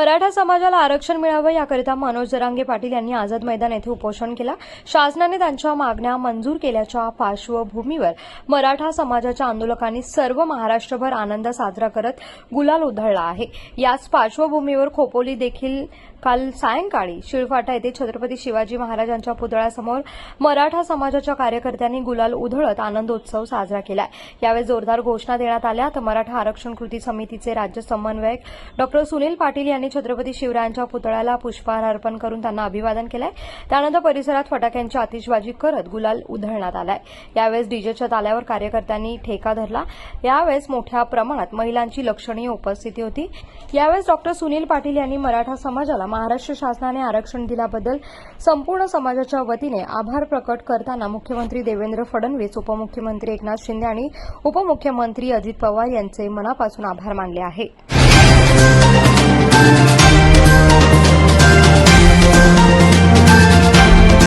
मराठा समाजाला आरक्षण मिळावं याकरिता मनोज जरांगे पाटील यांनी आझाद मैदान येथे उपोषण केलं. शासनाने त्यांच्या मागण्या मंजूर केल्याच्या पार्श्वभूमीवर मराठा समाजाच्या आंदोलकांनी सर्व महाराष्ट्रभर आनंद साजरा करत गुलाल उधळला आहे. याच पार्श्वभूमीवर खोपोली देखील काल सायंकाळी शिळफाटा येथे छत्रपती शिवाजी महाराजांच्या पुतळ्यासमोर मराठा समाजाच्या कार्यकर्त्यांनी गुलाल उधळत आनंदोत्सव साजरा केला. यावेळी जोरदार घोषणा देण्यात आल्या. तर मराठा आरक्षण कृती समितीचे राज्य समन्वयक डॉ सुनील पाटील यांनी छत्रपती शिवरायांच्या पुतळ्याला पुष्पहार अर्पण करून त्यांना अभिवादन केलंय. त्यानंतर परिसरात फटाक्यांची आतिषबाजी करत गुलाल उधळण्यात आलाय. यावेळेस डीजेच्या ताल्यावर कार्यकर्त्यांनी ठेका धरला. यावेळेस मोठ्या प्रमाणात महिलांची लक्षणीय उपस्थिती होती. यावेळेस डॉक्टर सुनील पाटील यांनी मराठा समाजाला महाराष्ट्र शासनाने आरक्षण दिल्याबद्दल संपूर्ण समाजाच्या वतीने आभार प्रकट करताना मुख्यमंत्री देवेंद्र फडणवीस उपमुख्यमंत्री एकनाथ शिंदे आणि उपमुख्यमंत्री अजित पवार यांचे मनापासून आभार मानले आहे.